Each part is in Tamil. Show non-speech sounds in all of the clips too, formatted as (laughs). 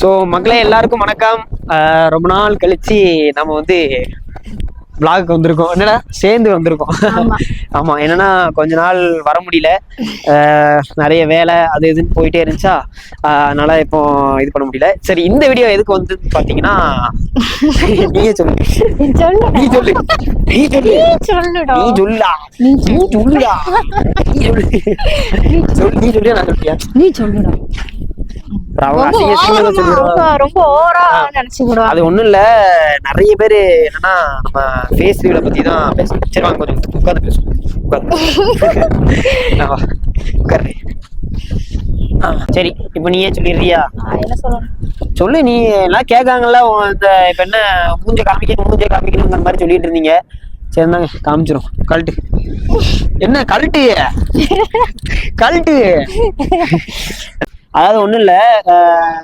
ஸோ மக்களே எல்லாருக்கும் வணக்கம். ரொம்ப நாள் கழிச்சு நம்ம வந்து vlog வந்திருக்கோம். என்னடா சேர்ந்து வந்திருக்கோம். ஆமா. என்னன்னா கொஞ்ச நாள் வர முடியல. நிறைய வேலை அது இதுன்னு போயிட்டே இருந்துச்சா. அதனால இப்போ இது பண்ண முடியல. சரி இந்த வீடியோ எதுக்கு வந்து பாத்தீங்கன்னா நீயே சொல்லு. நீ சொல்லு. நீ சொல்லு. நீ சொல்லுடா. நீ சொல்லுடா. நீ சொல்லு. சொல்லு. நீ சொல்லியா நான் சொல்லியா நீ சொல்லுடா. அது ஒண்ணும் இல்ல நிறைய பேர் என்னன்னா நம்ம ஃபேஸ் ரிவியூல பத்தி தான் பேசணும். சரி வாங்க கொஞ்சம் உட்காந்து பேசுவோம். உட்காந்து (laughs) உட்காரு ஆ, சரி இப்போ நீயே சொல்லிடுறியா? சொல்லு நீ எல்லாம் கேட்காங்கல்ல இந்த இப்ப என்ன மூஞ்ச காமிக்கணும் மூஞ்ச காமிக்கணுங்கிற மாதிரி சொல்லிட்டு இருந்தீங்க. சரி இருந்தாங்க காமிச்சிரும். கழட்டு. என்ன கழட்டு? (laughs) கழட்டு. அதாவது ஒண்ணும் இல்ல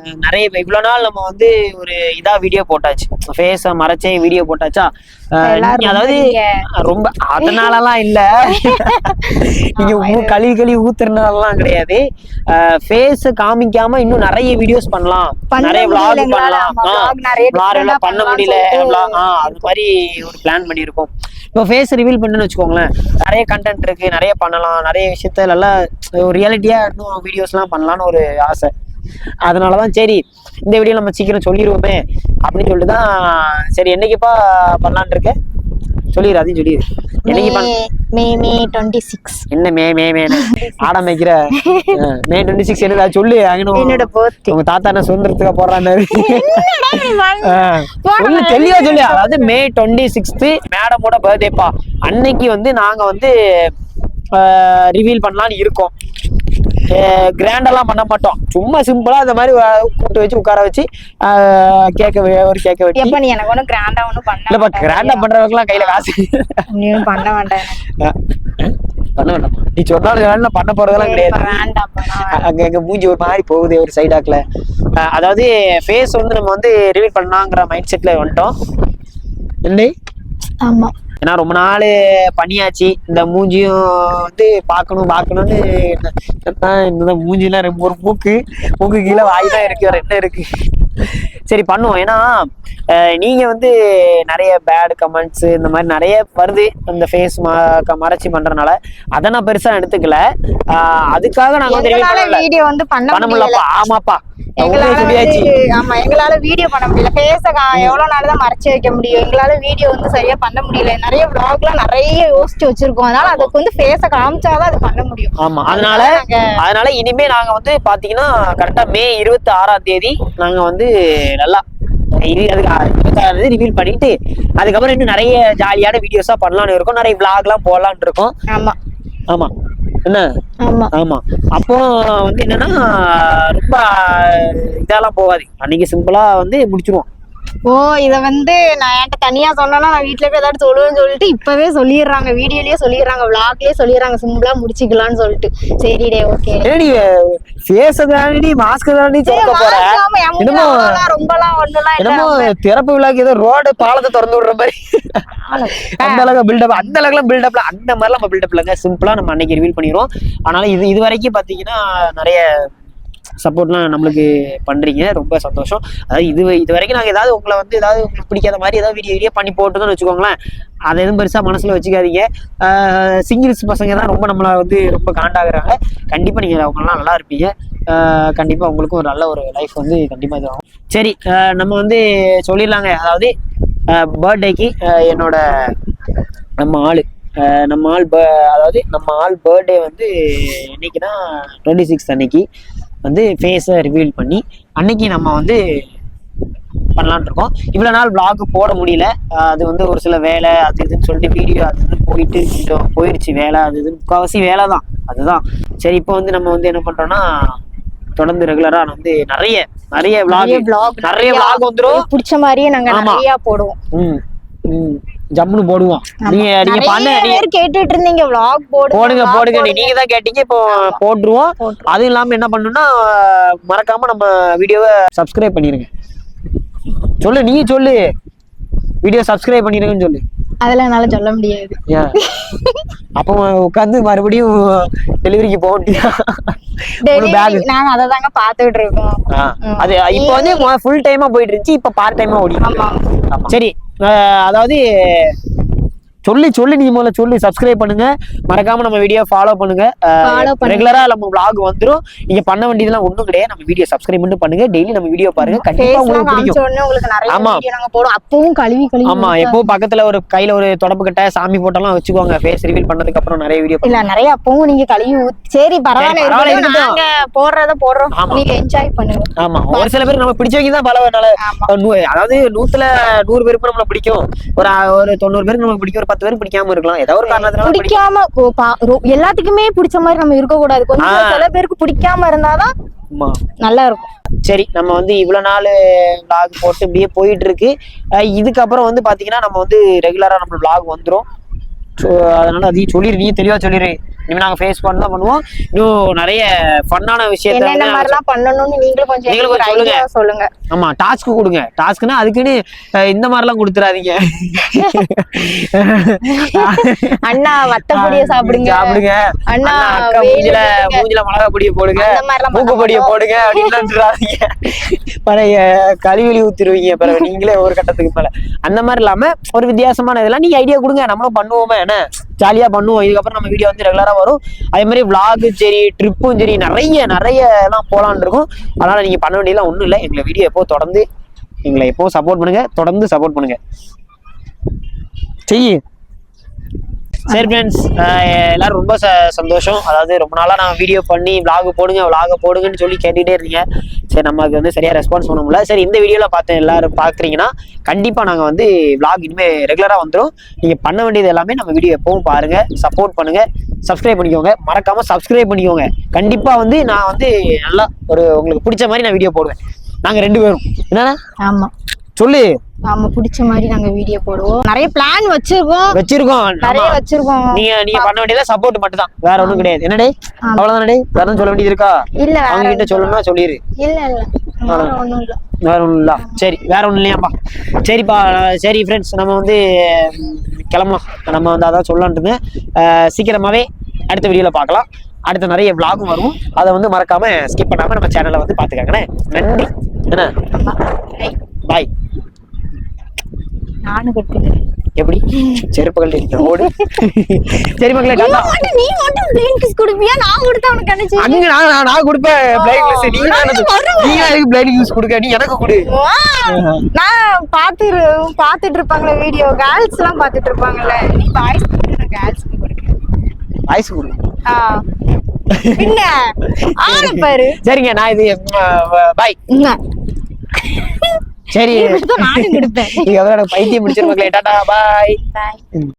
நிறைய இவ்வளவு நாள் நம்ம வந்து ஒரு இதா வீடியோ போட்டாச்சு. ஃபேஸ மறைச்சே வீடியோ போட்டாச்சா? அதாவது. ரொம்ப அதனாலலாம் இல்ல. (laughs) நீங்க ஊ- கழுவி கழுவி ஊத்துறதுனாலலாம் கிடையாது. ஃபேஸ் காமிக்காம இன்னும் நிறைய வீடியோஸ் பண்ணலாம். பண்ண நிறைய எங்களால. பண்ணலாம். எல்லாம் பண்ண முடியல ஆ, அது மாதிரி ஒரு பிளான் பண்ணியிருக்கோம் இப்போ ஃபேஸ் ரிவீல் பண்ணுன்னு வச்சுக்கோங்களேன். நிறைய கண்டென்ட் இருக்கு நிறைய பண்ணலாம் நிறைய விஷயத்த நல்லா ஒரு ரியாலிட்டியா இன்னும் வீடியோஸ்லாம் பண்ணலாம்னு ஒரு ஆசை. அதனால தான் சரி இந்த வீடியோ நம்ம சீக்கிரம் சொல்லிடுவோமே அப்படின்னு சொல்லிட்டு தான் சரி என்னைக்குப்பா பண்ணலான்னு இருக்க? சொல்லிடு அதையும் சொல்லிடு என்ன மே மே மே ஆட மேய்க்கிற? அஹ், மே டுவெண்ட்டி சிக்ஸ் என்னடா சொல்லு என்னோட. உங்க தாத்தா என்ன சுதந்திரத்துக்கு போடுறாரு போட சொல்லு தெளிவா சொல்லு. அதாவது மே டுவெண்ட்டி சிக்ஸ்த்து மேடமோட பர்த்டேப்பா அன்னைக்கு வந்து நாங்க வந்து ரிவீல் பண்ணலாம்னு இருக்கோம். கிராண்டெல்லாம் பண்ண மாட்டோம். சும்மா சிம்பிளா இந்த மாதிரி கூட்டு வச்சு உட்கார வச்சு கேட்க ஒரு கேட்க வச்சு எப்ப நீ எனக்கு ஒண்ணும் கிராண்டா ஒண்ணும் பண்ண இல்லப்பா. கிராண்டா பண்றவங்கலாம் கையில காசு. நீ ஒண்ணும் பண்ண வேண்டாம் பண்ண வேண்டாம் நீ சொன்னாலும் வேண்டாம் பண்ண போறதெல்லாம் கிடையாது. அங்க அங்க மூஞ்சி ஒரு மாதிரி போகுது ஒரு சைடாக்ல அதாவது ஃபேஸ் வந்து நம்ம வந்து ரிவீல் பண்ணலாங்கிற மைண்ட் செட்ல வந்துட்டோம். இல்லை ஆமா. ஏன்னா ரொம்ப நாள் பண்ணியாச்சு. இந்த மூஞ்சியும் வந்து பார்க்கணும் பார்க்கணும்னு இந்த மூஞ்சிலாம் ரொம்ப ஒரு மூக்கு மூக்கு கீழே வாய் தான் இருக்கு வேற என்ன இருக்கு? சரி பண்ணுவோம். ஏன்னா நீங்க வந்து நிறைய பேட் கமெண்ட்ஸ் இந்த மாதிரி நிறைய வருது. அந்த ஃபேஸ் மறைச்சி பண்றதுனால. அதை நான் பெருசா எடுத்துக்கல. அதுக்காக நாங்க வந்து பண்ண முடியலப்பா. ஆமாப்பா. எங்களால ஆமா எங்களால வீடியோ பண்ண முடியல. ஃபேஸ எவ்வளவு நாள் தான் மறைச்சு வைக்க முடியும்? எங்களால வீடியோ வந்து சரியா பண்ண முடியல. நிறைய vlogலாம் நிறைய யோசிச்சு வச்சிருக்கோம். அதனால அதுக்கு வந்து ஃபேஸ காமிச்சாதான் அது பண்ண முடியும். ஆமா அதனால அதனால இனிமே நாங்க வந்து பாத்தீங்கன்னா கரெக்டா மே இருபத்தி ஆறாம் தேதி நாங்க வந்து நல்லா அதுக்கு ரிவீல் பண்ணிட்டு அதுக்கப்புறம் இன்னும் நிறைய ஜாலியான வீடியோஸா பண்ணலாம்னு இருக்கோம். நிறைய விளாக்லாம் போடலாம்னு இருக்கோம். ஆமா. ஆமா. என்ன? ஆமா. ஆமா. அப்போ வந்து என்னன்னா ரொம்ப இதெல்லாம் போகாது அன்னைக்கு சிம்பிளா வந்து முடிச்சிருவோம். ஓ இத வந்து நான் என்கிட்ட தனியா சொன்னா நான் வீட்ல போய் ஏதாவது சொல்லுவேன்னு சொல்லிட்டு இப்பவே சொல்லிடுறாங்க வீடியோலயே சொல்லிடுறாங்க vlogலயே சொல்லிடுறாங்க சிம்பிளா முடிச்சுக்கலாம்னு சொல்லிட்டு. சரி டே ஓகே ஏடி ஃபேஸ் தாண்டி மாஸ்க் தாண்டி என்னமோ ரொம்பலாம் இல்ல என்னமோ திறப்பு விழாக்கு ஏதோ ரோடு பாலத்தை திறந்து விடுற மாதிரி. அந்த அளவுக்கு பில்டப் அந்த அளவுக்குலாம் பில்டப்ல அந்த மாதிரிலாம் நம்ம பில்டப் இல்லைங்க. சிம்பிளா நம்ம அன்னைக்கு ரிவீல் பண்ணிடுவோம். ஆனாலும் இது இது வரைக்கும் பாத்தீங்கன்னா நிறைய சப்போர்ட்லாம் நம்மளுக்கு பண்றீங்க. ரொம்ப சந்தோஷம். அதாவது இது இது வரைக்கும் நாங்கள் ஏதாவது உங்களை வந்து ஏதாவது உங்களுக்கு பிடிக்காத மாதிரி ஏதாவது வீடியோ வீடியோ பண்ணி போட்டுதான் வச்சுக்கோங்களேன் அதை எதுவும் பெருசாக மனசுல வச்சுக்காதீங்க. சிங்கிள்ஸ் பசங்க தான் ரொம்ப நம்மளை வந்து ரொம்ப காண்டாகிறாங்க. கண்டிப்பாக நீங்கள் அவங்கெல்லாம் நல்லா இருப்பீங்க. கண்டிப்பாக உங்களுக்கும் ஒரு நல்ல ஒரு லைஃப் வந்து கண்டிப்பாக இது ஆகும். சரி நம்ம வந்து சொல்லிடலாங்க. அதாவது பர்த்டேக்கு என்னோட நம்ம ஆள் நம்ம ஆள் ப அதாவது நம்ம ஆள் பர்த்டே வந்து என்னைக்குன்னா டுவெண்ட்டி சிக்ஸ் அன்னைக்கு. வந்து ஃபேஸை ரிவீல் பண்ணி அன்னைக்கு நம்ம வந்து பண்ணலான்னு இருக்கோம். இவ்வளோ நாள் vlog போட முடியல. அது வந்து ஒரு சில வேலை அது இதுன்னு சொல்லிட்டு வீடியோ அது இதுன்னு போயிட்டு கொஞ்சம் போயிடுச்சு வேலை அது இதுன்னு. முக்கால்வாசி வேலை தான். அதுதான். சரி இப்போ வந்து நம்ம வந்து என்ன பண்றோம்னா தொடர்ந்து ரெகுலரா வந்து நிறைய நிறைய vlog நிறைய vlog வந்துரும். பிடிச்ச மாதிரியே நாங்க. நிறைய போடுவோம். ம் ம். ஜம்முன்னு போடுவோம். நீங்க நீங்க பண்ண கேட்டுட்டு இருந்தீங்க vlog போடுங்க போடுங்க போடுங்க. நீங்க தான் கேட்டீங்க இப்போ போட்டுருவோம். அதுவும் இல்லாம என்ன பண்ணணும்னா மறக்காம நம்ம வீடியோவை சப்ஸ்கிரைப் பண்ணிருங்க. சொல்லு நீ சொல்லு. வீடியோ சப்ஸ்கிரைப் பண்ணிருங்கன்னு சொல்லு. அதெல்லாம் என்னால சொல்ல முடியாது? அப்போ உட்காந்து மறுபடியும் டெலிவரிக்கு போக டெலிவரி நாங்க அதை தாங்க பாத்துக்கிட்டு இருக்கோம். அது இப்போ வந்து ஃபுல் டைமா போயிட்டு இருந்துச்சு இப்போ பார்ட் டைமா இருக்கு. சரி அதாவது சொல்லி சொல்லி நீ முதல்ல சொல்லி சப்ஸ்கிரைப் பண்ணுங்க. மறக்காம நம்ம வீடியோ ஃபாலோ பண்ணுங்க. ரெகுலரா நம்ம vlog வந்துரும். நீங்க பண்ண வேண்டியதெல்லாம் ஒண்ணும் கிடையாது. நம்ம வீடியோ சப்ஸ்கிரைப் மட்டும் பண்ணுங்க. டெய்லி நம்ம வீடியோ பாருங்க. கண்டிப்பா உங்களுக்கு பிடிக்கும். ஆமா. நாங்க அப்பவும் கழுவி கழுவி ஆமா. எப்போ பக்கத்துல ஒரு கையில ஒரு தொடப்பு கட்டை சாமி போட்டோலாம் வச்சுக்கோங்க. ஃபேஸ் ரிவீல் பண்ணதுக்கு அப்புறம் நிறைய வீடியோ இல்ல நிறைய அப்பவும் நீங்க கழுவி சரி பரவாயில்ல. நாங்க போடுறத போடுறோம். நீங்க என்ஜாய் பண்ணுங்க. ஆமா. ஒரு சில பேர் நம்ம பிடிச்சவங்க தான் ஆமா. அதாவது நூத்துல நூறு பேருக்கு நம்மள பிடிக்கும். ஒரு ஒரு தொண்ணூறு பேருக்கு நமக்கு பிடிக்கும். ஒரு பத்து பேருக்கு பிடிக்காம இருக்கலாம் ஏதோ ஒரு காரணத்தினால பிடிக்கும். எல்லாத்துக்குமே பிடிச்ச மாதிரி நம்ம இருக்க கூடாது கொஞ்சம். சில பேருக்கு பிடிக்காம இருந்தாதான். நல்லா இருக்கும் சரி நம்ம வந்து இவ்வளவு நாள் vlog போட்டு இப்படியே போயிட்டு இருக்கு இதுக்கப்புறம் வந்து பாத்தீங்கன்னா நம்ம வந்து ரெகுலரா நம்ம vlog வந்துரும் ஸோ அதனால அதையும் சொல்லிடு நீ தெளிவா சொல்லிடு இனிமே நாங்க ஃபேஸ் பண்ண தான் பண்ணுவோம். இன்னும் நிறைய ஃபன்னான விஷயத்த என்னென்ன வந்து மாதிரி எல்லாம் பண்ணணும்னு நீங்களும் கொஞ்சம் நீங்களும் கொஞ்சம் ஐடியா சொல்லுங்க. ஆமா டாஸ்க் கொடுங்க. டாஸ்க்னா அதுக்குன்னு இந்த மாதிரிலாம் கொடுத்துறாதீங்க. (laughs) அண்ணா வத்தப்பொடிய சாப்பிடுங்க. சாப்பிடுங்க. அண்ணா அக்கா மூஞ்சில. மூஞ்சில மிளகா பொடியை போடுங்க. மாதிரிலாம் மூக்கு பொடியை. போடுங்க அப்படின்னு பழைய கழிவெளி ஊத்திருவீங்க பிறகு நீங்களே ஒரு கட்டத்துக்கு மேல. அந்த மாதிரி இல்லாம ஒரு வித்தியாசமான இதெல்லாம் நீங்க ஐடியா கொடுங்க. நம்மளும் பண்ணுவோமே என்ன? ஜாலியாக பண்ணுவோம். இதுக்கப்புறம் நம்ம வீடியோ வந்து ரெகுலராக வரும். அதே மாதிரி vlog சரி ட்ரிப்பும் சரி நிறைய நிறைய எல்லாம் போகலான் இருக்கும். அதனால் நீங்கள் பண்ண வேண்டியதெல்லாம் ஒன்றும் இல்லை. எங்களை வீடியோ எப்போ தொடர்ந்து எங்களை எப்போ சப்போர்ட் பண்ணுங்கள் தொடர்ந்து சப்போர்ட் பண்ணுங்கள் செய்யு. சரி ஃப்ரெண்ட்ஸ் எல்லாரும் ரொம்ப ச- சந்தோஷம். அதாவது ரொம்ப நாளாக நான் வீடியோ பண்ணி vlog போடுங்க vlog போடுங்கன்னு சொல்லி கேட்டுகிட்டே இருந்தீங்க. சரி நமக்கு வந்து சரியாக ரெஸ்பான்ஸ் பண்ண முடியல. சரி இந்த வீடியோவில் பார்த்து எல்லாரும் பார்க்குறீங்கன்னா கண்டிப்பாக நாங்கள் வந்து vlog இனிமேல் ரெகுலராக வந்துடும் நீங்கள் பண்ண வேண்டியது எல்லாமே நம்ம வீடியோ எப்பவும் பாருங்கள் சப்போர்ட் பண்ணுங்கள் சப்ஸ்கிரைப் பண்ணிக்கோங்க. மறக்காமல் சப்ஸ்கிரைப் பண்ணிக்கோங்க. கண்டிப்பாக வந்து நான் வந்து நல்லா ஒரு உங்களுக்கு பிடிச்ச மாதிரி நான் வீடியோ போடுவேன். நாங்கள் ரெண்டு பேரும். என்னண்ணா? ஆமாம் சொல்லு. ஆமா பிடிச்ச மாதிரி நாங்க வீடியோ போடுவோம். நிறைய பிளான் வச்சிருக்கோம். வச்சிருக்கோம். நிறைய. வச்சிருக்கோம். நீங்க நீங்க பண்ண வேண்டியது சப்போர்ட் மட்டும் தான் வேற ஒண்ணும் கிடையாது. என்னடே? ஆமா. அவ்வளவுதானே வேற சொல்ல வேண்டியது இருக்கா? இல்ல அவங்க கிட்ட சொல்லணும்னா சொல்லிரு. இல்ல இல்ல. வேற ஒண்ணும் இல்ல. வேற ஒண்ணும் இல்ல. சரி வேற ஒண்ணும் இல்லையாப்பா சரிப்பா சரி ஃப்ரெண்ட்ஸ் நம்ம வந்து கிளம்பலாம். நம்ம வந்து அதான் சொல்லலான்ட்டு இருந்தேன். அஹ், சீக்கிரமாவே அடுத்த வீடியோல பார்க்கலாம். அடுத்த நிறைய vlogகும் வரும். அதை வந்து மறக்காம ஸ்கிப் பண்ணாம நம்ம சேனலை வந்து பாத்துக்கங்கண்ணே நன்றி. என்ன. பாய் நானும் கொடுத்துக்கிறேன் எப்படி? செருப்புகள் இருக்கிற ஓடு. சரி மக்களே டாடா நீ மட்டும் பிளேன் கிஸ் கொடுப்பியா? நான் கொடுத்தா உனக்கு நினைச்சு அங்க நான் நான் நான் கொடுப்பேன். பிளைண்ட் லிஸ்ட் நீ எனக்கு- நீ எனக்கு கொடுக்க? நீ எனக்கு கொடு. நான் பாத்து பாத்துட்டு இருப்பாங்களே வீடியோ கேர்ள்ஸ் எல்லாம் பாத்துட்டு நீ பாய்ஸ் கேர்ள்ஸ்க்கு கொடுக்க ஐஸ் கொடு ஆ. சரிங்க நான் இது பாய்? சரி. நானும் கொடுப்பேன். (laughs) பைத்தியம் பிடிச்சிருப்பாங்களே டாடா பாய். Bye.